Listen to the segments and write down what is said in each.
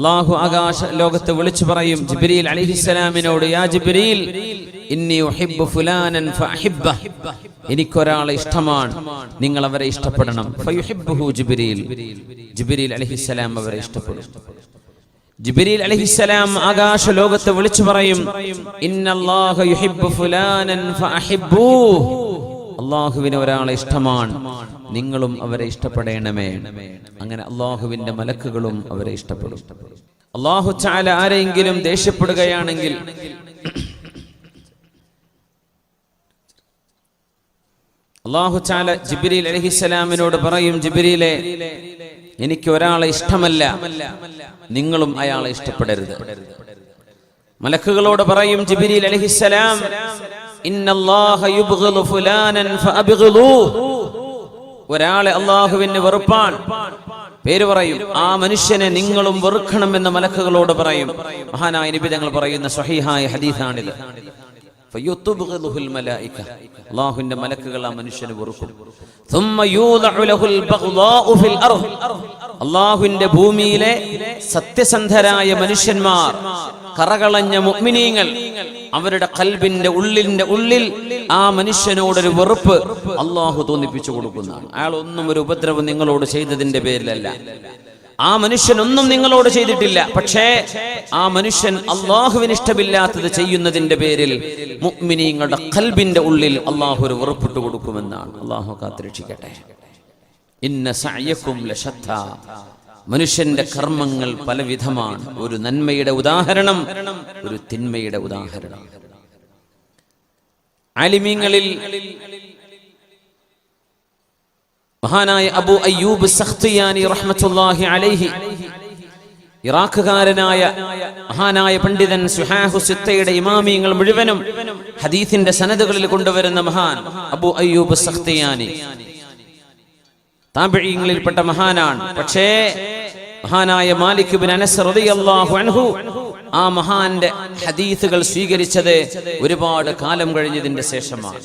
അള്ളാഹു ആകാശ ലോകത്ത് വിളിച്ചു പറയും ജിബ്രീൽ അലിഹിസ്സലാമിനോട് യാ ജിബ്രീൽ ഇന്നി ഫുലാനൻ എനിക്കൊരാളെ ഇഷ്ടമാണ് നിങ്ങൾ അവരെ ഇഷ്ടപ്പെടണം. ഫയുഹിബ്ബുഹു ജിബ്രീൽ. ജിബ്രീൽ അലിഹിസ്സലാം അവരെ ഇഷ്ടപ്പെടും. ജിബ്രീൽ അലിഹിസ്സലാം ആകാശ ലോകത്ത് വിളിച്ചു പറയും ഇന്നല്ലാഹ യുഹിബ്ബു ഫുലാനൻ അള്ളാഹുവിന് ഒരാളെ ഇഷ്ടമാണ്. നിങ്ങളും അവരെ ഇഷ്ടപ്പെടേണമേ. അങ്ങനെ അള്ളാഹുവിന്റെ മലക്കുകളും അവരെ ഇഷ്ടപ്പെടും. അള്ളാഹു ചാല ആരെങ്കിലും ദേഷ്യപ്പെടുകയാണെങ്കിൽ അള്ളാഹു ചാല ജിബിരിൽ അലഹിസലാമിനോട് പറയും ജിബിരിയിലെ എനിക്ക് ഒരാളെ ഇഷ്ടമല്ല. നിങ്ങളും അയാളെ ഇഷ്ടപ്പെടരുത്. മലക്കുകളോട് പറയും ജിബിരിൽ അലഹിസലാം ഇന്നല്ലാഹ യുബ്ഗിലു ഫുലാനൻ ഫഅബ്ഗിളൂഹ് ഒരാളെ അള്ളാഹുവിന് വെറുപ്പാൻ പേര് പറയും. ആ മനുഷ്യനെ നിങ്ങളും വെറുക്കണം എന്ന് മലക്കുകളോട് പറയും. മഹാനായ നബി തങ്ങൾ പറയുന്ന സഹിഹായ ഹദീസാണിത്. മലക്കുകൾ ആ മനുഷ്യന് വെറുക്കും. അള്ളാഹുവിന്റെ ഭൂമിയിലെ സത്യസന്ധരായ മനുഷ്യന്മാർ കറകളഞ്ഞ മുഗ്മിനീങ്ങൾ. അവരുടെ കൽബിന്റെ ഉള്ളിന്റെ ഉള്ളിൽ ആ മനുഷ്യനോടൊരു വെറുപ്പ് അള്ളാഹു തോന്നിപ്പിച്ചു കൊടുക്കുന്നതാണ്. അയാൾ ഒന്നും ഒരു ഉപദ്രവം നിങ്ങളോട് ചെയ്തതിന്റെ പേരിലല്ല. ആ മനുഷ്യൻ ഒന്നും നിങ്ങളോട് ചെയ്തിട്ടില്ല. പക്ഷേ ആ മനുഷ്യൻ അള്ളാഹുവിന് ഇഷ്ടമില്ലാത്തത് ചെയ്യുന്നതിന്റെ പേരിൽ മുഗ്മിനീങ്ങളുടെ കൽബിന്റെ ഉള്ളിൽ അള്ളാഹു ഒരു വെറുപ്പിട്ട് കൊടുക്കുമെന്നാണ്. അള്ളാഹു കാത്തിരക്ഷിക്കട്ടെ. ഇന്ന സഅയക്കും ലശത്ത. മനുഷ്യന്റെ കർമ്മങ്ങൾ പലവിധമാണ്. ഒരു നന്മയുടെ ഉദാഹരണം ഒരു തിന്മയുടെ ഉദാഹരണം. ആലിമീങ്ങളിൽ മഹാനായ അബു അയ്യൂബ് സഖ്തിയാനി റഹ്മത്തുള്ളാഹി അലൈഹി ഇറാഖുകാരനായ മഹാനായ പണ്ഡിതൻ സുഹാഹു സിത്തയുടെ ഇമാമിയങ്ങൾ മുഴുവനും ഹദീസിന്റെ സനദുകളിൽ കൊണ്ടുവരുന്ന മഹാൻ അബു അയ്യൂബ് സഖ്തിയാനി. താപിഴയങ്ങളിൽപ്പെട്ട മഹാനാണ്. പക്ഷേ മഹാനായ മാലിക് ബിൻ അനസ് റളിയല്ലാഹു അൻഹു ആ മഹാന്റെ ഹദീസുകൾ സ്വീകരിച്ചത് ഒരുപാട് കാലം കഴിഞ്ഞതിന്റെ ശേഷമാണ്.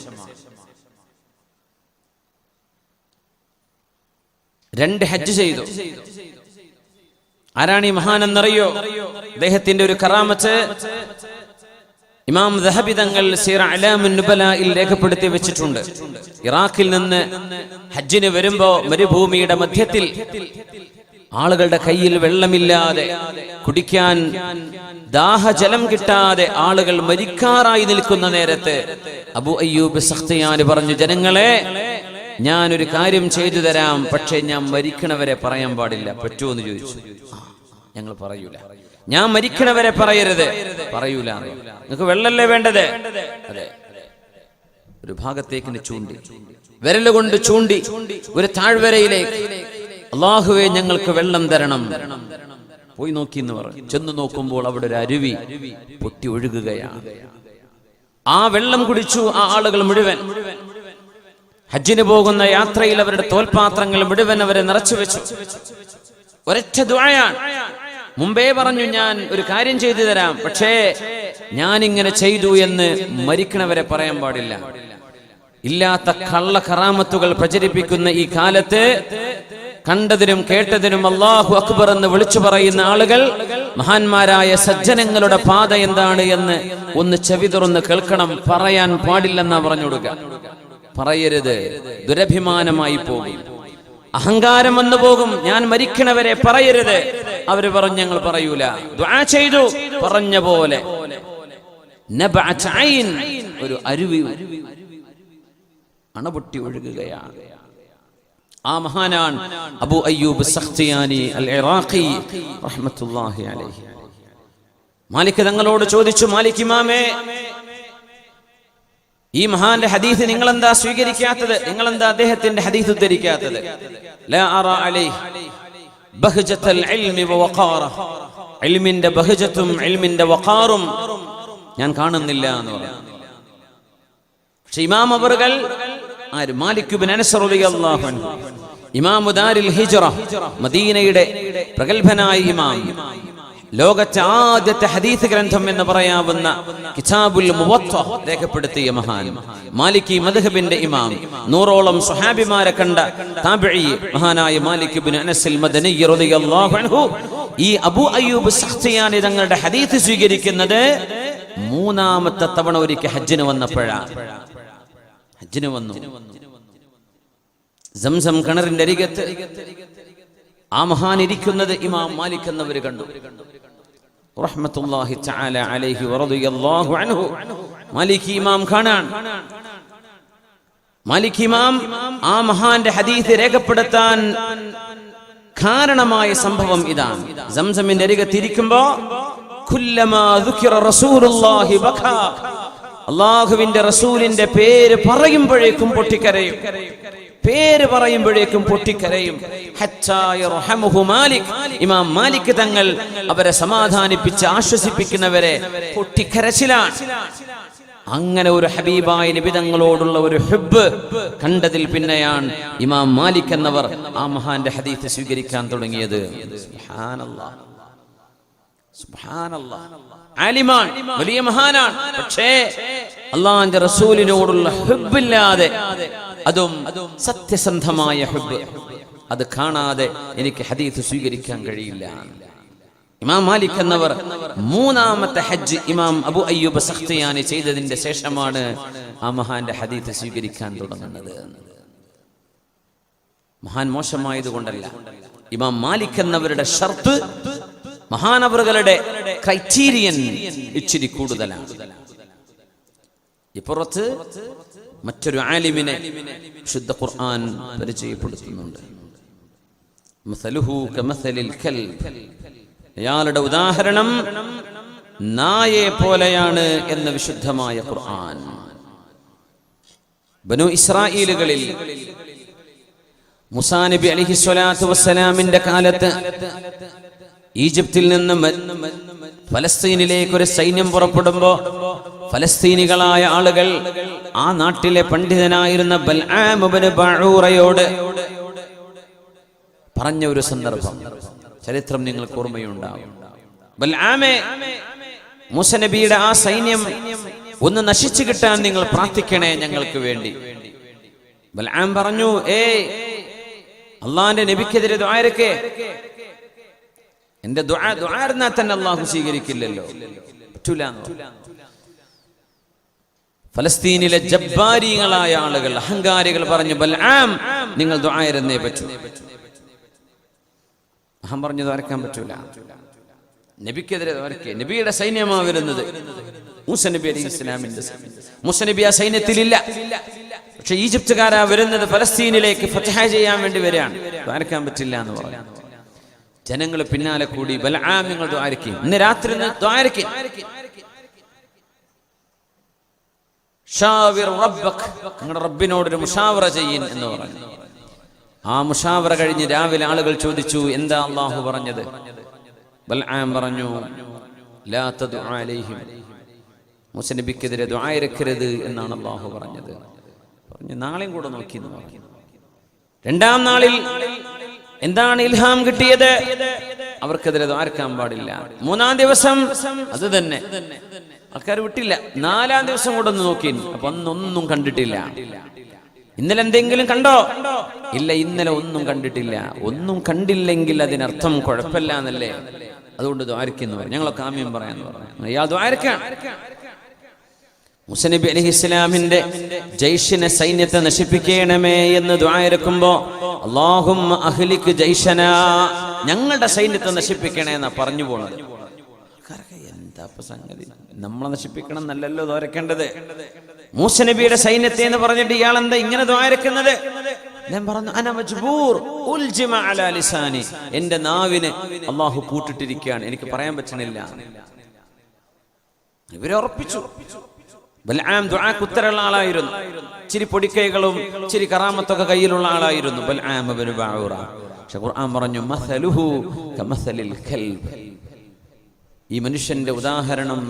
രണ്ട് ഹജ്ജ് ചെയ്തു. ആരാണ് ഈ മഹാൻ എന്നറിയോ അദ്ദേഹത്തിന്റെ ഒരു കറാമത്ത് ഇമാം ദഹബി തങ്ങൾ സീറ അലാമുൻ നുബലയിൽ രേഖപ്പെടുത്തി വെച്ചിട്ടുണ്ട്. ഇറാഖിൽ നിന്ന് ഹജ്ജിന് വരുമ്പോ മരുഭൂമിയുടെ മധ്യത്തിൽ ആളുകളുടെ കയ്യിൽ വെള്ളമില്ലാതെ കുടിക്കാൻ ദാഹജലം കിട്ടാതെ ആളുകൾ മരിക്കാറായി നിൽക്കുന്ന നേരത്ത് അബു അയ്യൂബ് സഖ്തിയാന് പറഞ്ഞു ജനങ്ങളെ ഞാൻ ഒരു കാര്യം ചെയ്തു തരാം പക്ഷെ ഞാൻ മരിക്കണവരെ പറയാൻ പാടില്ല പറ്റുമോ എന്ന് ചോദിച്ചു ഞങ്ങൾ പറയൂല. ഞാൻ മരിക്കണവരെ പറയരുത്. പറയൂല. നിങ്ങൾക്ക് വെള്ളല്ലേ വേണ്ടത്? അതെ. ഒരു ഭാഗത്തേക്ക് ചൂണ്ടി. വിരലുകൊണ്ട് ചൂണ്ടി. ഒരു താഴ്വരയിലേക്ക്. അള്ളാഹുവെ ഞങ്ങൾക്ക് വെള്ളം തരണം. പോയി നോക്കി എന്ന് പറഞ്ഞു ചെന്ന് നോക്കുമ്പോൾ അവിടെ ഒരു അരുവി പൊട്ടി ഒഴുകുകയാണ് ആ വെള്ളം കുടിച്ചു ആ ആളുകൾ മുഴുവൻ. ഹജ്ജിന് പോകുന്ന യാത്രയിൽ അവരുടെ തോൽപാത്രങ്ങൾ മുഴുവൻ അവരെ നിറച്ചു വെച്ചു ഒരൊറ്റ ദ്വായാണ് മുമ്പേ പറഞ്ഞു ഞാൻ ഒരു കാര്യം ചെയ്തു തരാം. പക്ഷേ ഞാൻ ഇങ്ങനെ ചെയ്തു എന്ന് മരിക്കണവരെ പറയാൻ പാടില്ല. ഇല്ലാത്ത കള്ള കറാമത്തുകൾ പ്രചരിപ്പിക്കുന്ന ഈ കാലത്ത് കണ്ടതിനും കേട്ടതിനും അള്ളാഹു അക്ബർ എന്ന് വിളിച്ചു പറയുന്ന ആളുകൾ മഹാന്മാരായ സജ്ജനങ്ങളുടെ പാത എന്താണ് എന്ന് ഒന്ന് ചെവി തുറന്ന് കേൾക്കണം. പറയാൻ പാടില്ലെന്നാ പറഞ്ഞു കൊടുക്കുക പറയരുത്. ദുരഭിമാനമായി പോകും. അഹങ്കാരം വന്നു പോകും. ഞാൻ മരിക്കണവരെ പറയരുത്. അവർ പറഞ്ഞു ഞങ്ങൾ പറയൂല. ദ്വാ ചെയ്തു. പറഞ്ഞ പോലെ. ഒരു അരുവി അണപൊട്ടി ഒഴുകുകയാണ്. ആ മഹാനാണ് Abu Ayyub Sakhtiyani al Iraqi റഹ്മത്തുള്ളാഹി അലൈഹി. മാലിക് തങ്ങളോട് ചോദിച്ചു മാലിക് ഇമാമേ ഈ മഹാന്റെ ഹദീസ് നിങ്ങൾ എന്താ സ്വീകരിക്കാത്തത്? നിങ്ങൾ എന്താ അദ്ദേഹത്തിന്റെ ഹദീസ് ഉദ്ധരിക്കാത്തത്? ലാ അറ അലൈഹി. ബഹ്ജത്തൽ ഇൽമി വഖാറ. ഇൽമിന്റെ ബഹ്ജത്തും ഇൽമിന്റെ വഖാറും ഞാൻ കാണുന്നില്ല എന്ന് പറഞ്ഞു. പക്ഷെ ഇമാം അവറുകൾ ആര്? മാലിക് ബിൻ അനസ് റളിയല്ലാഹു അൻഹു. ഇമാം ദാരിൽ ഹിജ്റ മദീനയുടെ പ്രഗൽഭനായ ഇമാം. ലോകത്തെ ആദ്യത്തെ ഹദീസ് ഗ്രന്ഥം എന്ന് പറയാവുന്ന കിതാബുൽ മുവത്ത രേഖപ്പെടുത്തിയ മഹാൻ. മാലിക്കി മദ്ഹബിന്റെ ഇമാം. നൂറോളം സ്വഹാബിമാരെ കണ്ട താബിഈ മഹാനായ മാലിക് ഇബ്നു അനസ് മദനി റളിയല്ലാഹു അൻഹു. ഈ അബൂ അയ്യൂബ് സഖ്തിയാനി തങ്ങളുടെ ഹദീസ് സ്വീകരിക്കുന്നത്. മൂന്നാമത്തെ തവണ ഒരിക്കൽ ഹജ്ജിന് വന്നപ്പോഴാണ് ഹജ്ജിന് വന്നു. സംസം കിണറിന്റെ അരികത്ത് ആ മഹാൻ ഇരിക്കുന്നത് ഇമാം മാലിക് എന്നവർ കണ്ടു. റഹ്മത്തുള്ളാഹി തആല അലൈഹി വറദിയല്ലാഹു അൻഹു. മാലിക് ഇമാം ഖാനാണ് മാലിക് ഇമാം ആ മഹാന്റെ ഹദീസ് രേഖപ്പെടുത്താൻ കാരണമായ സംഭവം ഇതാണ്. സംസമിന്റെ അരികത്തിരിക്കുമ്പോ അള്ളാഹുവിന്റെ റസൂലിന്റെ പേര് പറയുമ്പോഴേക്കും പൊട്ടിക്കരയും. പേര് പറയുമ്പോഴേക്കും പൊട്ടിക്കരയും ഇമാം മാലിക് തങ്ങൾ അവരെ സമാധാനിപ്പിച്ച് ആശ്വസിപ്പിക്കുന്നവരെ പൊട്ടിക്കരച്ചിലാണ് അങ്ങനെ ഒരു ഹബീബായ നിബിതങ്ങളോടുള്ള ഒരു ഹെബ് കണ്ടതിൽ പിന്നെയാണ് ഇമാം മാലിക് എന്നവർ ആ മഹാന്റെ ഹദീത്ത് സ്വീകരിക്കാൻ തുടങ്ങിയത് സുബ്ഹാനല്ലാഹ്. സുബ്ഹാനല്ലാഹ്. ആലിമാൻ വലിയ മഹാനാണ്. പക്ഷേ അള്ളാന്റെ റസൂലിനോടുള്ള ഹുബില്ലാതെ അതും സത്യസന്ധമായ ഹുബ് അത് കാണാതെ എനിക്ക് ഹദീത്ത് സ്വീകരിക്കാൻ കഴിയില്ല. ഇമാം മാലിക് എന്നവർ മൂന്നാമത്തെ ഹജ്ജ് ഇമാം അബു അയ്യൂബ് സഖ്തിയാനി ചെയ്തതിന്റെ ശേഷമാണ് ആ മഹാന്റെ ഹദീത്ത് സ്വീകരിക്കാൻ തുടങ്ങുന്നത്. മഹാൻ മോശമായതുകൊണ്ടല്ല. ഇമാം മാലിക് എന്നവരുടെ ഷർത്ത് മഹാനവറുകളുടെ ക്രൈറ്റീരിയൻ ഇച്ചിരി കൂടുതലാണ്. ഇപ്പുറത്ത് മറ്റൊരു ആലിമിനെ ശുദ്ധ ഖുർആൻ പരിചയപ്പെടുത്തുന്നുണ്ട്. അയാളുടെ ഉദാഹരണം നായെ പോലെയാണ് എന്ന വിശുദ്ധമായ ഖുർആൻ. ബനു ഇസ്രായേലുകളിൽ മുസാ നബി അലിഹി സ്വലാത്തു വസ്സലാമിന്റെ കാലത്ത് ഈജിപ്തിൽ നിന്ന് ഫലസ്തീനിലേക്കൊരു സൈന്യം പുറപ്പെടുമ്പോ ഫലസ്തീനികളായ ആളുകൾ ആ നാട്ടിലെ പണ്ഡിതനായിരുന്ന ബൽആം ഇബ്നു ബഊറയോട് പറഞ്ഞ ഒരു സന്ദർഭം. ചരിത്രം നിങ്ങൾക്ക് ഓർമ്മയുണ്ടാവും ബൽആമേ ആ സൈന്യം ഒന്ന് നശിച്ചു കിട്ടാൻ നിങ്ങൾ പ്രാർത്ഥിക്കണേ ഞങ്ങൾക്ക് വേണ്ടി. ബൽആം പറഞ്ഞു ഏ അള്ളാന്റെ നബിക്കെതിരെ ദ്വാരക്കെ എന്റെ ദുആ തന്നെ അള്ളാഹു സ്വീകരിക്കില്ലല്ലോ. ഫലസ്തീനിലെ ജബ്ബാരികളായ ആളുകൾ അഹങ്കാരികൾ പറഞ്ഞു ബൽആം നിങ്ങൾ ദുആയിരുന്നേ പറ്റൂ. അഹം പറഞ്ഞു ദ്വാരക്കാൻ പറ്റൂല. നബിക്കെതിരെ ദ്വാരക്കെ നബിയുടെ സൈന്യമാ വരുന്നത്. മൂസ അലി ഇസ്ലാമിന്റെ. മൂസ ആ സൈന്യത്തിലില്ല. പക്ഷെ ഈജിപ്തുകാരാ വരുന്നത് ഫലസ്തീനിലേക്ക് ഫതഹ ചെയ്യാൻ വേണ്ടി വരികയാണ്. ദ്വാരക്കാൻ പറ്റില്ല എന്ന് പറഞ്ഞു. ജനങ്ങൾ പിന്നാലെ കൂടി ബലാമ്യങ്ങൾ നിങ്ങൾ ദ്വാരക്കും ഇന്ന് രാത്രി ദ്വാരക്കും നിങ്ങളുടെ റബ്ബിനോടൊരു മുഷാവറ ചെയ്യൻ എന്ന് പറഞ്ഞു. ആ മുഷാവറ കഴിഞ്ഞ് രാവിലെ ആളുകൾ ചോദിച്ചു എന്താ അള്ളാഹു പറഞ്ഞത്? ബൽആം പറഞ്ഞു ലാ തദ്ഉ അലൈഹിം. മൂസ നബിക്കെതിരെ ദ്വായരക്കരുത് എന്നാണ് അള്ളാഹു പറഞ്ഞത്. പറഞ്ഞു നാളെയും കൂടെ നോക്കി എന്ന് പറഞ്ഞു. രണ്ടാം നാളിൽ എന്താണ് ഇൽഹാം കിട്ടിയത്? അവർക്കെതിരെ ആർക്കാൻ പാടില്ല. മൂന്നാം ദിവസം അത് തന്നെ. ആൾക്കാർ വിട്ടില്ല. നാലാം ദിവസം കൂടെ ഒന്ന് നോക്കി. അപ്പൊ അന്നൊന്നും കണ്ടിട്ടില്ല. ഇന്നലെ എന്തെങ്കിലും കണ്ടോ? ഇല്ല ഇന്നലെ ഒന്നും കണ്ടിട്ടില്ല. ഒന്നും കണ്ടില്ലെങ്കിൽ അതിനർത്ഥം കുഴപ്പമില്ല എന്നല്ലേ? അതുകൊണ്ട് ദ്വാരക്കെന്ന് പറയും. ഞങ്ങളൊക്കെ ആമ്യം പറയാന്ന് പറഞ്ഞു. അയ്യാ ദ്വാരക്കാൻ മുസനബി അലി ഇസ്ലാമിന്റെ ജയ്ഷിനെ സൈന്യത്തെ നശിപ്പിക്കണമേ എന്ന് ദ്വാരക്കുമ്പോ അള്ളാഹും അഹ്ലിക്ക് ജയ്ഷന ഞങ്ങളുടെ സൈന്യത്തെ നശിപ്പിക്കണേ എന്നാ പറഞ്ഞു പോണത്. എന്താ സംഗതി? നമ്മളെ നശിപ്പിക്കണം എന്നല്ലല്ലോ ദ്വാരക്കേണ്ടത് മൂസനബിയുടെ സൈന്യത്തെ എന്ന് പറഞ്ഞിട്ട് ഇയാൾ എന്താ ഇങ്ങനെ ദ്വാരക്കുന്നത് ഞാൻ പറഞ്ഞു അന മജ്ബൂർ ഉൽജിമ അലാ ലിസാനി. എന്റെ നാവിന് അള്ളാഹു കൂട്ടിട്ടിരിക്കുകയാണ്. എനിക്ക് പറയാൻ പറ്റണില്ല. ഇവരെ ഉറപ്പിച്ചു. ബൽആം ദുആക്ക് ഉത്തരമുള്ള ആളായിരുന്നു. ചിരി പൊടിക്കൈകളും ചിരി കറാമത്തൊക്കെ കയ്യിലുള്ള ആളായിരുന്നു. ബൽആം ഇബ്നു ബഊറ പക്ഷെ ഖുർആൻ പറഞ്ഞു മസലുഹു കമസലിൽ കൽബ് ഈ മനുഷ്യന്റെ ഉദാഹരണം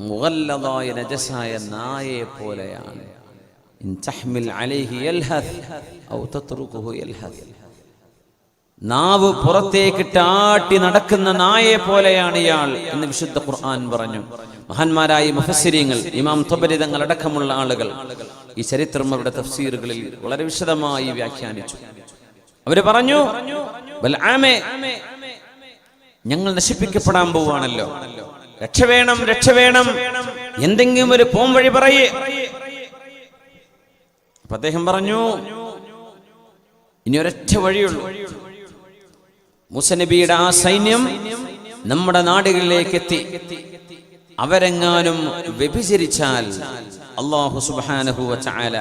മുഗല്ലദായ നജസായ നായയെ പോലെയാണ്. ഇൻ തഹ്മിൽ അലൈഹി യൽഹസ് ഔ തത്റുകുഹു യൽഹസ്. നാവ് പുറത്തേക്കിട്ട് ആട്ടി നടക്കുന്ന നായെ പോലെയാണ് ഇയാൾ എന്ന് വിശുദ്ധ ഖുർആൻ പറഞ്ഞു. മഹാന്മാരായ മുഫസ്സിരിങ്ങൾ ഇമാം തൊബരിതങ്ങൾ അടക്കമുള്ള ആളുകൾ ഈ ചരിത്രം അവരുടെ തഫ്സീറുകളിൽ വളരെ വിശദമായി വ്യാഖ്യാനിച്ചു. അവർ പറഞ്ഞു ഞങ്ങൾ നശിപ്പിക്കപ്പെടാൻ പോവാണല്ലോ രക്ഷ വേണം രക്ഷ വേണം. എന്തെങ്കിലും ഒരു പോം വഴി പറയേ. അപ്പൊ അദ്ദേഹം പറഞ്ഞു ഇനി ഒരൊറ്റ വഴിയുള്ളൂ മുസനബിയുടെ ആ സൈന്യം നമ്മുടെ നാടുകളിലേക്ക് എത്തി അവരെങ്ങാനും വ്യഭിചരിച്ചാൽ അള്ളാഹു സുബാനഹു ചാല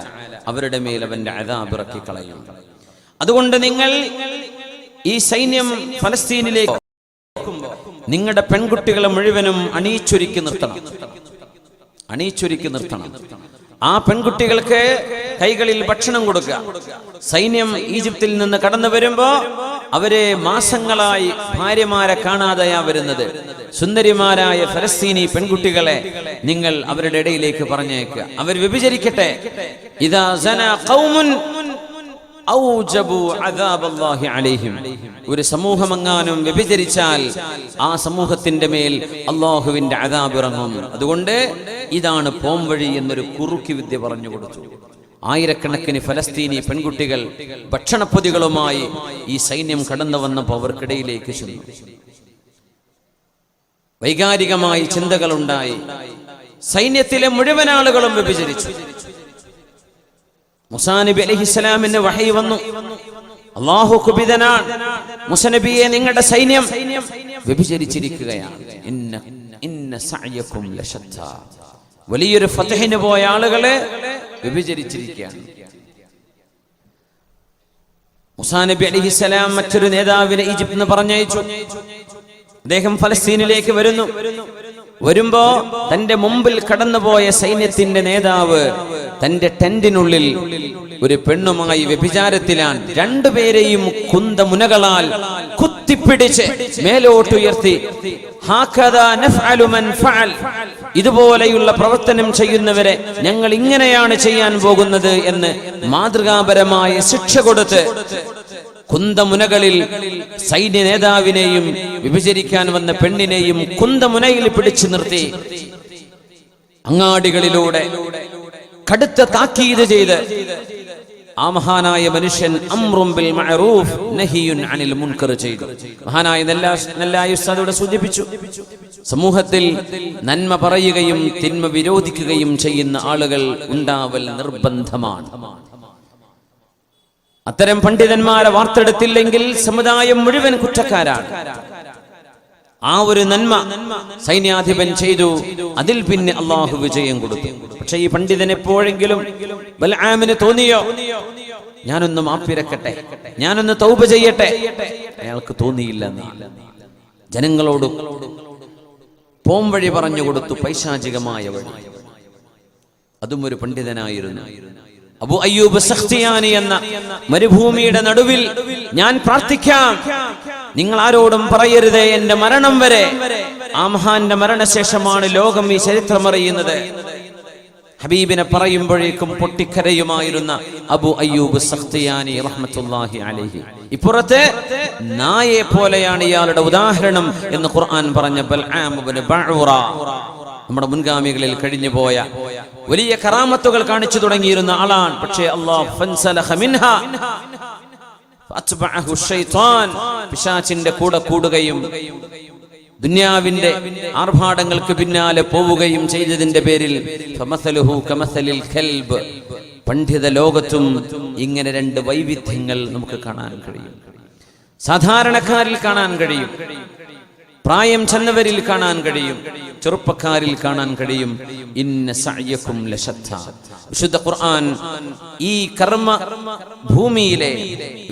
അവരുടെ മേൽ അവന്റെ അതാബിറക്കി കളയും അതുകൊണ്ട് നിങ്ങൾ ഈ സൈന്യം ഫലസ്തീനിലേക്ക് നിങ്ങളുടെ പെൺകുട്ടികളെ മുഴുവനും അണിയിച്ചൊരുക്കി നിർത്തണം. അണിയിച്ചൊരുക്കി നിർത്തണം. ആ പെൺകുട്ടികൾക്ക് കൈകളിൽ ഭക്ഷണം കൊടുക്കുക. സൈന്യം ഈജിപ്തിൽ നിന്ന് കടന്നു വരുമ്പോ അവരെ മാസങ്ങളായി ഭാര്യമാരെ കാണാതെയാ വരുന്നത്. സുന്ദരിമാരായ ഫലസ്തീനി പെൺകുട്ടികളെ നിങ്ങൾ അവരുടെ ഇടയിലേക്ക് പറഞ്ഞേക്കുക അവർ വ്യഭിചരിക്കട്ടെ. ഇതാ ഒരു സമൂഹമെങ്ങാനും വ്യഭിചരിച്ചാൽ ആ സമൂഹത്തിന്റെ മേൽ അള്ളാഹുവിന്റെ അദാബ് അതുകൊണ്ട് ഇതാണ് പോംവഴി എന്നൊരു കുറുക്കി വിദ്യ പറഞ്ഞു കൊടുത്തു. ആയിരക്കണക്കിന് ഫലസ്തീനി പെൺകുട്ടികൾ ഭക്ഷണപ്പൊതികളുമായി ഈ സൈന്യം കടന്നു വന്നപ്പോൾ അവർക്കിടയിലേക്ക് ചെന്നു. വൈകാരികമായി ചിന്തകളുണ്ടായി. സൈന്യത്തിലെ മുഴുവൻ ആളുകളും വ്യഭിചരിച്ചു. മുസാനബി അലഹിസ്സലാമിന് വഹയി വന്നു. അള്ളാഹു കുപിതനാണ് മുസനബിയെ നിങ്ങളുടെ സൈന്യം വ്യഭിചരിച്ചിരിക്കുകയാണ്. ഇന്ന ഇന്ന വലിയൊരു ഫതഹിന് പോയ ആളുകളെ വ്യഭിചരിച്ചിരിക്കുകയാണ്. മുസാനബി അലിഹിസ്സലാം മറ്റൊരു നേതാവിനെ ഈജിപ്തിൽ നിന്ന് പറഞ്ഞയച്ചു. അദ്ദേഹം ഫലസ്തീനിലേക്ക് വരുന്നു. വരുമ്പോ തന്റെ മുമ്പിൽ കടന്നുപോയ സൈന്യത്തിന്റെ നേതാവ് തന്റെ ടെന്റിനുള്ളിൽ ഒരു പെണ്ണുമായി വ്യഭിചാരത്തിലാണ് രണ്ടുപേരെയും കുന്തമുനകളാൽ കുത്തിപ്പിടിച്ച് മേലോട്ടുയർത്തി. നഫ്അലു മൻ ഫഅൽ. ഇതുപോലെയുള്ള പ്രവർത്തനം ചെയ്യുന്നവരെ ഞങ്ങൾ ഇങ്ങനെയാണ് ചെയ്യാൻ പോകുന്നത് എന്ന് മാതൃകാപരമായ ശിക്ഷ കൊടുത്ത് കുന്തമുനകളിൽ സൈന്യ നേതാവിനെയും വിഭജിക്കാൻ വന്ന പെണ്ണിനെയും കുന്തമുനയിൽ പിടിച്ചു നിർത്തി. അങ്ങാടികളിലൂടെ കടുത്ത താക്കീത് ചെയ്ത് ആ മഹാനായ മനുഷ്യൻ അമ്രും ബിൽ മഅറൂഫ് നഹിയുൻ അനിൽ മുൻകർ ചെയ്തു. മഹാനായ നെല്ലാ നെല്ലായ ഉസ്താദോട് സൂചിപ്പിച്ചു. സമൂഹത്തിൽ നന്മ പറയുകയും തിന്മ വിരോധിക്കുകയും ചെയ്യുന്ന ആളുകൾ ഉണ്ടാവൽ നിർബന്ധമാണ്. അത്തരം പണ്ഡിതന്മാരെ വാർത്തെടുത്തില്ലെങ്കിൽ സമുദായം മുഴുവൻ കുറ്റക്കാരാണ്. ആ ഒരു നന്മ സൈന്യാധിപൻ ചെയ്തു. അതിൽ പിന്നെ അള്ളാഹു വിജയം കൊടുത്തു. പക്ഷെ ഈ പണ്ഡിതൻ എപ്പോഴെങ്കിലും ബൽആമിന് തോന്നിയോ? ഞാനൊന്ന് മാപ്പിരക്കട്ടെ. ഞാനൊന്ന് തൗപ ചെയ്യട്ടെ. അയാൾക്ക് തോന്നിയില്ല. ജനങ്ങളോട് പോം വഴി പറഞ്ഞു കൊടുത്തു പൈശാചികമായ വഴി. അതും ഒരു പണ്ഡിതനായിരുന്നു. അബു അയ്യൂബ് സഖ്തിയാനി എന്ന മരുഭൂമിയുടെ നടുവിൽ ഞാൻ പ്രാർത്ഥിക്കാം. നിങ്ങൾ ആരോടും പറയരുതേ എന്റെ മരണം വരെ. ആ മഹാന്റെ മരണശേഷമാണ് ലോകം ഈ ചരിത്രം അറിയുന്നത്. ഹബീബിനെ പറയുമ്പോഴേക്കും പൊട്ടിക്കരയുമായിരുന്ന അബു അയ്യൂബ് സഖ്തിയാനി റഹ്മത്തുല്ലാഹി അലഹി. ഇപ്പുറത്തെ നായെ പോലെയാണ് ഇയാളുടെ ഉദാഹരണം എന്ന് ഖുർആൻ പറഞ്ഞ നമ്മുടെ മുൻഗാമികളിൽ കഴിഞ്ഞു പോയ വലിയ കറാമത്തുകൾ കാണിച്ചു തുടങ്ങിയിരുന്ന ആളാണ്. പക്ഷേ പിശാചിന്റെ കൂടെ കൂടുകയും ദുന്യാവിന്റെ ആർഭാടങ്ങൾക്ക് പിന്നാലെ പോവുകയും ചെയ്തതിന്റെ പേരിൽ പണ്ഡിത ലോകത്തും ഇങ്ങനെ രണ്ട് വൈവിധ്യങ്ങൾ നമുക്ക് കാണാൻ കഴിയും. സാധാരണക്കാരിൽ കാണാൻ കഴിയും. പ്രായം ചെന്നവരിൽ കാണാൻ കഴിയും ചെറുപ്പക്കാരിൽ കാണാൻ കഴിയും ഇന്ന സഅയക്കും ലശത്ത വിശുദ്ധ ഖുർആൻ ഈ കർമ്മ ഭൂമിയിലെ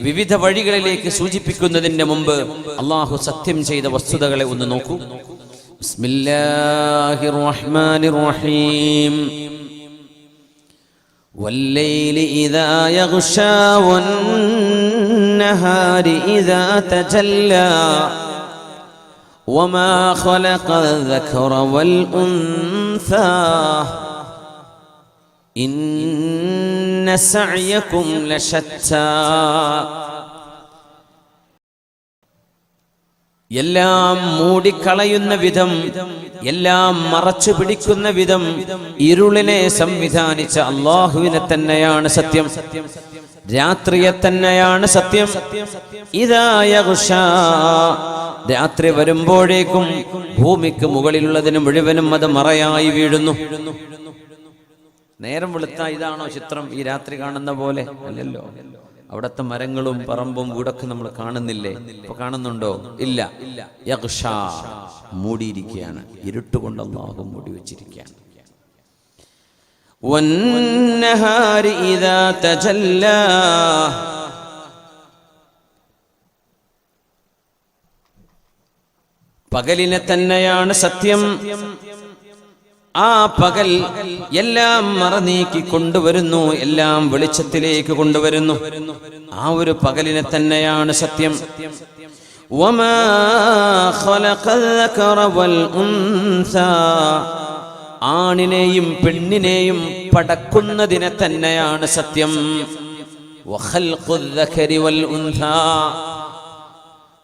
വിവിധ വഴികളിലേക്ക് സൂചിപ്പിക്കുന്നതിന് മുമ്പ് അള്ളാഹു സത്യം ചെയ്ത വസ്തുതകളെ ഒന്ന് നോക്കൂ ബിസ്മില്ലാഹിർ റഹ്മാനിർ റഹീം والليل إذا يغشى والنهار إذا تجلى وما خلق الذكر والأنثى إن سعيكم لشتى എല്ലാം മൂടിക്കളയുന്ന വിധം എല്ലാം മറച്ചു പിടിക്കുന്ന വിധം ഇരുളിനെ സംവിധാനിച്ച അള്ളാഹുവിനെ തന്നെയാണ് സത്യം രാത്രിയെ തന്നെയാണ് സത്യം. ഇതായ രാത്രി വരുമ്പോഴേക്കും ഭൂമിക്ക് മുകളിലുള്ളതിന് മുഴുവനും അത് മറയായി വീഴുന്നു. നേരം വെളുത്ത ഇതാണോ ചിത്രം? ഈ രാത്രി കാണുന്ന പോലെ അല്ലല്ലോ. അവിടത്തെ മരങ്ങളും പറമ്പും വീടൊക്കെ നമ്മൾ കാണുന്നില്ലേ? ഇപ്പൊ കാണുന്നുണ്ടോ? ഇല്ല. മൂടിയിരിക്കുകയാണ്. ഇരുട്ടുകൊണ്ട് അള്ളാഹു മൂടി വെച്ചിരിക്കുകയാണ്. والنهار إذا تجلى പകലിനെ തന്നെയാണ് സത്യം ആ പകൽ എല്ലാം മറനീക്കി കൊണ്ടുവരുന്നു എല്ലാം വെളിച്ചത്തിലേക്ക് കൊണ്ടുവരുന്നു ആ ഒരു പകലിനെ തന്നെയാണ് സത്യം وما خلق الذكر والأنثى ആണിനെയും പെണ്ണിനെയും പടക്കുന്നതിനെ തന്നെയാണ് സത്യം.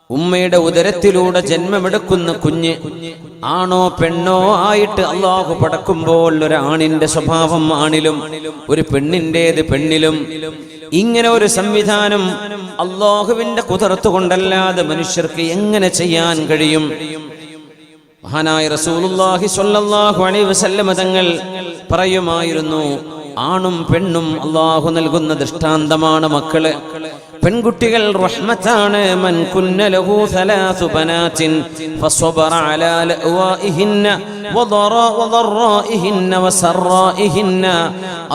ഉമ്മയുടെ ഉദരത്തിലൂടെ ജന്മമെടുക്കുന്ന കുഞ്ഞ് ആണോ പെണ്ണോ ആയിട്ട് അള്ളാഹു പടക്കുമ്പോൾ ഒരു ആണിന്റെ സ്വഭാവം ആണിലും ഒരു പെണ്ണിന്റെത് പെണ്ണിലും ഇങ്ങനെ ഒരു സംവിധാനം അള്ളാഹുവിന്റെ കുതിർത്തുകൊണ്ടല്ലാതെ മനുഷ്യർക്ക് എങ്ങനെ ചെയ്യാൻ കഴിയും? മഹാനായ റസൂലുല്ലാഹി സ്വല്ലല്ലാഹു അലൈഹി വസല്ലമ തങ്ങൾ പറയുമായിരുന്നു ആണും പെണ്ണും അള്ളാഹു നൽകുന്ന ദൃഷ്ടാന്തമാണ് മക്കൾ. പെൺകുട്ടികൾ റഹ്മത്താണ്. മൻ കുന്നലഹു സലാസു ബനാതിൻ ഫസ്വബറ അലാ ലഅവാഇഹിന്ന വദറ വദറഇഹിന്ന വസറഇഹിന്ന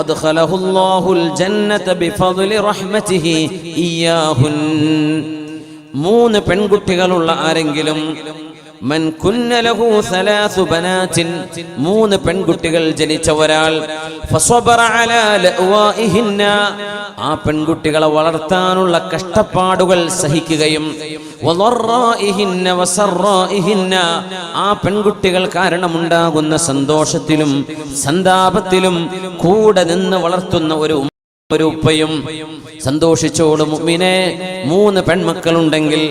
അദ്ഖലഹു അല്ലാഹുൽ ജന്നത ബിഫദ്ലി റഹ്മതിഹി ഇയ്യാഹുൻ. മൂന്ന് പെൺകുട്ടികളുള്ള ആരെങ്കിലും മൂന്ന് പെൺകുട്ടികൾ ജനിച്ച ഒരാൾ. ആ പെൺകുട്ടികളെ വളർത്താനുള്ള കഷ്ടപ്പാടുകൾ സഹിക്കുകയും ആ പെൺകുട്ടികൾ കാരണമുണ്ടാകുന്ന സന്തോഷത്തിലും സന്താപത്തിലും കൂടെ നിന്ന് വളർത്തുന്ന ഒരു ഒരു ഉപ്പയും സന്തോഷിച്ചോട് മുഅ്മിനെ. മൂന്ന് പെൺമക്കളുണ്ടെങ്കിൽ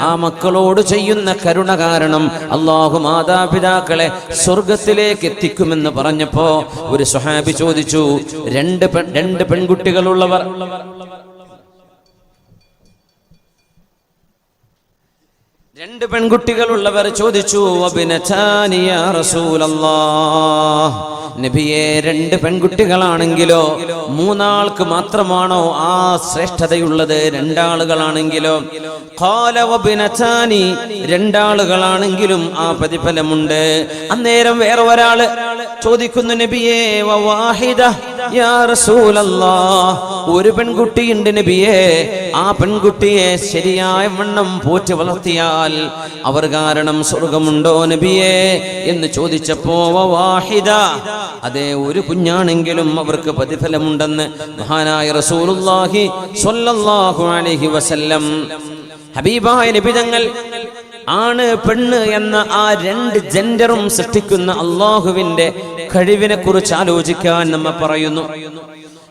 ആ മക്കളോട് ചെയ്യുന്ന കരുണ കാരണം അള്ളാഹു മാതാപിതാക്കളെ സ്വർഗത്തിലേക്ക് എത്തിക്കുമെന്ന് പറഞ്ഞപ്പോ ഒരു സുഹാബി ചോദിച്ചു രണ്ട് രണ്ട് പെൺകുട്ടികളുള്ളവർ രണ്ട് പെൺകുട്ടികളുള്ളവർ ചോദിച്ചു? നബിയെ രണ്ട് പെൺകുട്ടികളാണെങ്കിലോ മൂന്നാൾക്ക് മാത്രമാണോ ആ ശ്രേഷ്ഠതയുള്ളത്? രണ്ടാളുകളാണെങ്കിലോ. ഖാല വബിനതാനി രണ്ടാളുകളാണെങ്കിലും ആ പ്രതിഫലമുണ്ട്. അന്നേരം വേറെ ഒരാൾ ചോദിക്കുന്നു നബിയെ റസൂലല്ലാഹ് ഒരു പെൺകുട്ടിയുണ്ട് നബിയെ. ആ പെൺകുട്ടിയെ ശരിയായ വണ്ണം പോറ്റി വളർത്തിയാൽ അവർ കാരണം സ്വർഗമുണ്ടോ നബിയെ എന്ന് ചോദിച്ചപ്പോ വാഹിദ. അതെ ഒരു കുഞ്ഞാണെങ്കിലും അവർക്ക് പ്രതിഫലമുണ്ടെന്ന് മഹാനായ റസൂലുള്ളാഹി സ്വല്ലല്ലാഹു അലൈഹി വസല്ലം. ഹബീബായ നബിതങ്ങൾ ആണ് പെണ്ണ് എന്ന ആ രണ്ട് ജെൻഡറും സൃഷ്ടിക്കുന്ന അള്ളാഹുവിന്റെ കഴിവിനെ കുറിച്ച് ആലോചിക്കാൻ നമ്മ പറയുന്നു.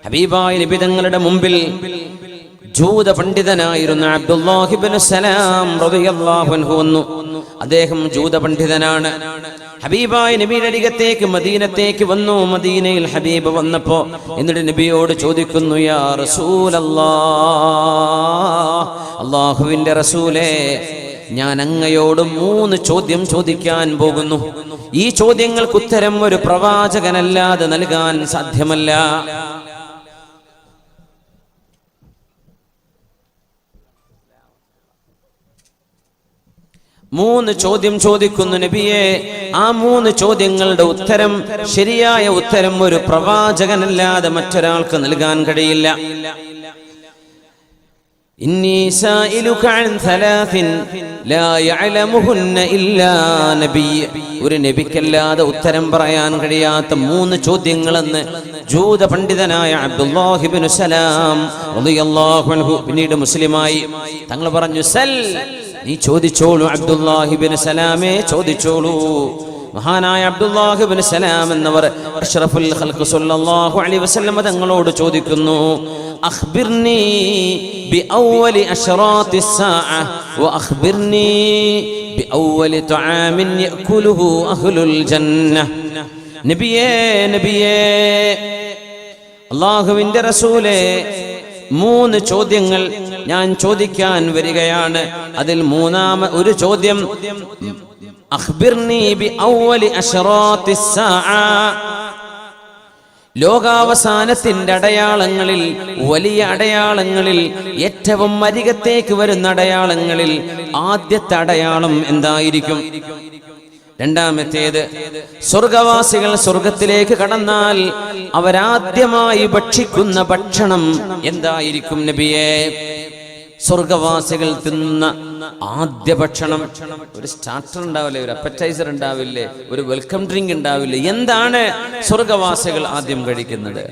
ഹബീബായ നിബിതങ്ങളുടെ മുമ്പിൽ ജൂത പണ്ഡിതനായിരുന്ന അബ്ദുല്ലാഹിബിന് സലാം റളിയല്ലാഹു അൻഹു വന്നു. അദ്ദേഹം ജൂത പണ്ഡിതനാണ്. ഹബീബായ നബിയുടെ അരികത്തേക്ക് മദീനത്തേക്ക് വന്നു. മദീനയിൽ ഹബീബ് വന്നപ്പോ എന്നിട്ട് നബിയോട് ചോദിക്കുന്നു യാ റസൂലല്ലാ അള്ളാഹുവിന്റെ റസൂലേ ഞാൻ അങ്ങയോട് മൂന്ന് ചോദ്യം ചോദിക്കാൻ പോകുന്നു. ഈ ചോദ്യങ്ങൾക്ക് ഉത്തരം ഒരു പ്രവാചകനല്ലാതെ നൽകാൻ സാധ്യമല്ല. മൂന്ന് ചോദ്യം ചോദിക്കുന്നു നബിയെ. ആ മൂന്ന് ചോദ്യങ്ങളുടെ ഉത്തരം ശരിയായ ഉത്തരം ഒരു പ്രവാചകനല്ലാതെ മറ്റൊരാൾക്ക് നൽകാൻ കഴിയില്ല. إني سائلك عن ثلاث لا يعلمهن إلا نبي ഒരു നബിക്കല്ലാതെ ഉത്തരം പറയാൻ കഴിയാത്ത മൂന്ന് ചോദ്യങ്ങളെന്ന് ജൂത പണ്ഡിതനായ അബ്ദുല്ലാഹിബിൻ സലാം റളിയല്ലാഹു അൻഹു പിന്നീട് മുസ്ലിമായി തങ്ങൾ പറഞ്ഞു സൽ നീ ചോദിച്ചോളൂ അബ്ദുല്ലാഹിബിൻ സലാമേ ചോദിച്ചോളൂ മഹാനായ അബ്ദുല്ലാഹുബിൻ സലാം എന്നവർ അഷ്റഫുൽ ഖൽഖ് സല്ലല്ലാഹു അലൈഹി വസല്ലം തങ്ങളോട് ചോദിക്കുന്നു അഖ്ബിർനി ബി ഔവലി അഷ്റാത്തി സാഅ വ അഖ്ബിർനി ബി ഔവലി തുആമിൻ യാകുലുഹു അഹ്ലുൽ ജന്ന നബിയേ നബിയേ അല്ലാഹുവിന്റെ റസൂലേ മൂന്ന് ചോദ്യങ്ങൾ ഞാൻ ചോദിക്കാൻ വരികയാണ്. അതിൽ മൂന്നാമ ഒരു ചോദ്യം ലോകാവസാനത്തിന്റെ അടയാളങ്ങളിൽ വലിയ അടയാളങ്ങളിൽ ഏറ്റവും അരികത്തേക്ക് വരുന്ന അടയാളങ്ങളിൽ ആദ്യത്തെ അടയാളം എന്തായിരിക്കും? രണ്ടാമത്തേത് സ്വർഗവാസികൾ സ്വർഗത്തിലേക്ക് കടന്നാൽ അവരാദ്യമായി ഭക്ഷിക്കുന്ന ഭക്ഷണം എന്തായിരിക്കും നബിയെ? സ്വർഗവാസികൾ തിന്നുന്ന ആദ്യ ഭക്ഷണം. ഒരു സ്റ്റാർട്ടർ ഉണ്ടാവില്ലേ? ഒരു അപ്പറ്റൈസർ ഉണ്ടാവില്ലേ? ഒരു വെൽക്കം ഡ്രിങ്ക് ഉണ്ടാവില്ലേ? എന്താണ് സ്വർഗവാസികൾ ആദ്യം കഴിക്കുന്നത്?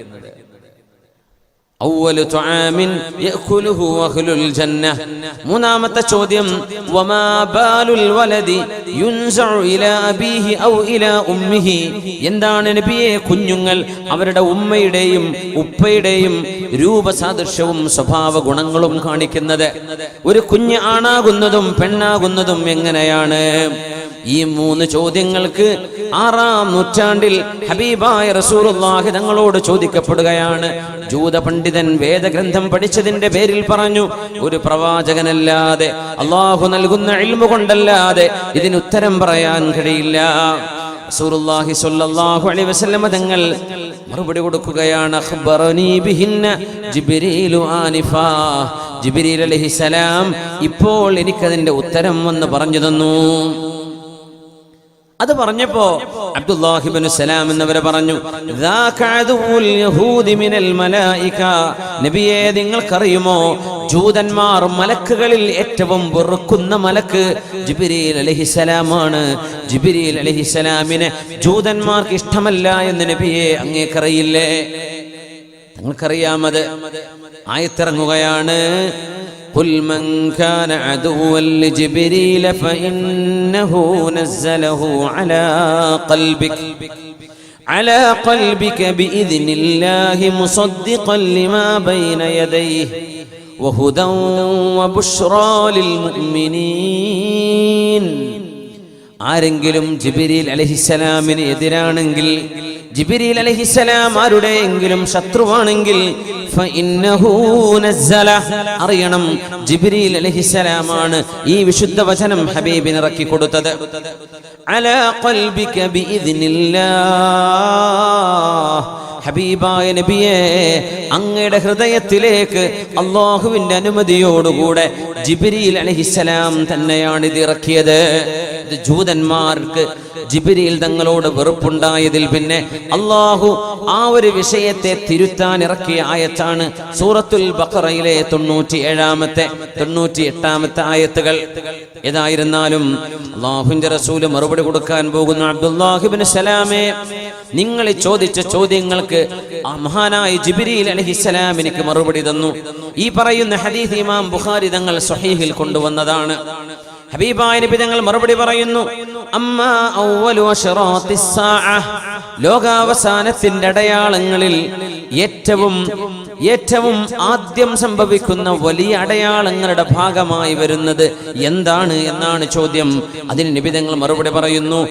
ഇലാ ഉമ്മിഹി. എന്താണ് നബിയെ കുഞ്ഞുങ്ങൾ അവരുടെ ഉമ്മയുടെയും ഉപ്പയുടെയും രൂപസാദൃശ്യവും സ്വഭാവ ഗുണങ്ങളും കാണിക്കുന്നത്? ഒരു കുഞ്ഞ് ആണാകുന്നതും പെണ്ണാകുന്നതും എങ്ങനെയാണ്? ഈ മൂന്ന് ചോദ്യങ്ങൾക്ക് ആറാം നൂറ്റാണ്ടിൽ ഹബീബായ റസൂലുള്ളാഹി തങ്ങളോട് ചോദിക്കപ്പെടുകയാണ്. ജൂത പണ്ഡിതൻ വേദഗ്രന്ഥം പഠിച്ചതിന്റെ പേരിൽ പറഞ്ഞു ഒരു പ്രവാചകനല്ലാതെ അള്ളാഹു നൽകുന്ന ഇൽമു കൊണ്ടല്ലാതെ ഇതിന് ഉത്തരം പറയാൻ കഴിയില്ല. റസൂലുള്ളാഹി സ്വല്ലല്ലാഹു അലൈഹി വസല്ലമ തങ്ങൾ മറുപടി കൊടുക്കുകയാണ് അഖ്ബറനീ ബിഹിന്ന ജിബ്രീലു ആനിഫാ. ജിബ്രീൽ അലൈഹിസ്സലാം ഇപ്പോൾ എനിക്കതിന്റെ ഉത്തരം വന്ന് പറഞ്ഞു തന്നു. അത് പറഞ്ഞപ്പോ സലാം എന്നവരെ പറഞ്ഞു നബിയെ നിങ്ങൾക്കറിയുമോ? ജൂതന്മാർ മലക്കുകളിൽ ഏറ്റവും വെറുക്കുന്ന മലക്ക് ജിബിരിൽ അലഹിസലാമാണ് ജിബിരിൽ അലഹിസലാമിനെ ജൂതന്മാർക്ക് ഇഷ്ടമല്ല എന്ന് നബിയെ അങ്ങേക്കറിയില്ലേ? നിങ്ങൾക്കറിയാമത് ആയത്തിറങ്ങുകയാണ് قل من كان عدوا لجبريل فإنه نزله على قلبك على قلبك بإذن الله مصدقا لما بين يديه وهدى وبشرى للمؤمنين ആരെങ്കിലും ജിബിരിൽ അലഹിസലാമിന് എതിരാണെങ്കിൽ ജിബിരിൽ അലഹിസലാം ആരുടെയെങ്കിലും ശത്രുവാണെങ്കിൽ. അറിയണം ജിബിരിൽ അലഹിസലാമാണ് ഈ വിശുദ്ധ വചനം ഹബീബിന് ഇറക്കി കൊടുത്തത് അലാ ഹബീബായ നബിയെ അങ്ങയുടെ ഹൃദയത്തിലേക്ക് അള്ളാഹുവിന്റെ അനുമതിയോടുകൂടെ ജിബിരിയിൽ അലഹിസലാം തന്നെയാണ് ഇത് ഇറക്കിയത്. ജൂതന്മാർക്ക് ജിബിരിയിൽ തങ്ങളോട് വെറുപ്പുണ്ടായതിൽ പിന്നെ അള്ളാഹു ആ ഒരു വിഷയത്തെ തിരുത്താൻ ഇറക്കിയ ആയത്താണ് സൂറത്തുൽ ബഖറയിലെ തൊണ്ണൂറ്റി ഏഴാമത്തെ തൊണ്ണൂറ്റി എട്ടാമത്തെ ആയത്തുകൾ. ഏതായിരുന്നാലും അള്ളാഹുവിന്റെ റസൂൽ മറുപടി കൊടുക്കാൻ പോകുന്ന അബ്ദുല്ലാഹിബിൻ സലാമേ നിങ്ങൾ ചോദിച്ച ചോദ്യങ്ങൾക്ക് ആ മഹാനായ ജിബിരി അലഹിസ്സലാം എനിക്ക് മറുപടി തന്നു. ഈ പറയുന്ന ഹദീസ് ഇമാം ബുഖാരി തങ്ങൾ സ്വഹീഹിൽ കൊണ്ടുവന്നതാണ്. ഹബീബായ നബി തങ്ങൾ മറുപടി പറയുന്നു അമ്മാ ഔവലു ലോകാവസാനത്തിന്റെ അടയാളങ്ങളിൽ ഏറ്റവും ഏറ്റവും ആദ്യം സംഭവിക്കുന്ന വലിയ അടയാളങ്ങളുടെ ഭാഗമായി വരുന്നത് എന്താണ് എന്നാണ് ചോദ്യം. അതിന് നിബിതങ്ങൾ മറുപടി പറയുന്നു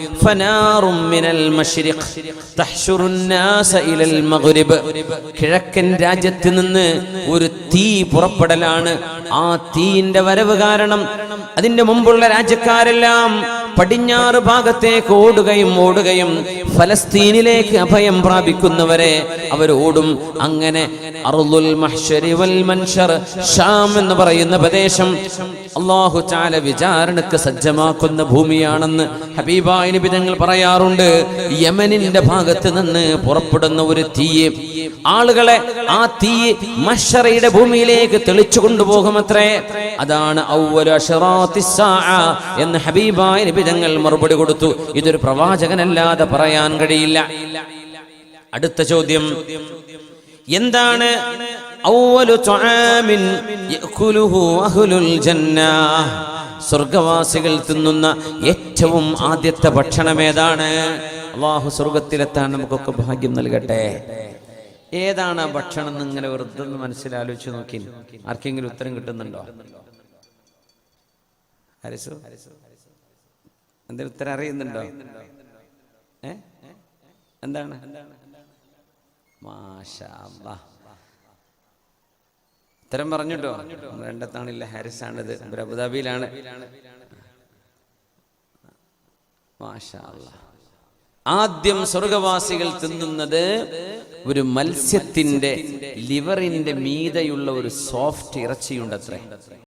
കിഴക്കൻ രാജ്യത്ത് നിന്ന് ഒരു തീ പുറപ്പെടലാണ്. ആ തീയിന്റെ വരവ് കാരണം അതിന്റെ മുമ്പുള്ള രാജ്യക്കാരെല്ലാം പടിഞ്ഞാറ് ഭാഗത്തേക്ക് ഓടുകയും ഓടുകയും ഫലസ്തീനിലേക്ക് അഭയം പ്രാപിക്കുന്നവരെ അവരോടും അങ്ങനെ മഹ്ശരി വൽ മൻഷർ ഷാം എന്ന് പറയുന്ന പ്രദേശം അള്ളാഹു ചാല വിചാരണക്ക് സജ്ജമാക്കുന്ന ഭൂമിയാണെന്ന് ഹബീബായ നബി തങ്ങൾ പറയാറുണ്ട്. യമനിന്റെ ഭാഗത്ത് നിന്ന് പുറപ്പെടുന്ന ഒരു തീയെ. ആളുകളെ ആ തീ മഷറയുടെ ഭൂമിയിലേക്ക് തെളിച്ചു കൊണ്ടുപോകുമത്രേ. അതാണ് എന്ന് ഹബീബായ തങ്ങൾ മറുപടി കൊടുത്തു. ഇതൊരു പ്രവാചകനല്ലാതെ പറയാൻ കഴിയില്ല. അടുത്ത ചോദ്യം. എന്താണ്? സ്വർഗവാസികൾ തിന്നുന്ന ഏറ്റവും ആദ്യത്തെ ഭക്ഷണം ഏതാണ്? അള്ളാഹു സ്വർഗത്തിലെത്താൻ നമുക്കൊക്കെ ഭാഗ്യം നൽകട്ടെ. ഏതാണ് ആ ഭക്ഷണം ഇങ്ങനെ വെറുതെ മനസ്സിലാലോചിച്ച് നോക്കി. ആർക്കെങ്കിലും ഉത്തരം കിട്ടുന്നുണ്ടോ? ഹരിസു? എന്തെങ്കിലും ഉത്തരം അറിയുന്നുണ്ടോ? ഏ? എന്താണ്. ഉത്തരം പറഞ്ഞിട്ടോ? രണ്ടത്താണില്ല ഹാരിസ് ആണിത് അബുദാബിയിലാണ്. ആദ്യം സ്വർഗവാസികൾ തിന്നുന്നത് ഒരു മത്സ്യത്തിന്റെ ലിവറിന്റെ മീതയുള്ള ഒരു സോഫ്റ്റ് ഇറച്ചിയുണ്ടത്രേ.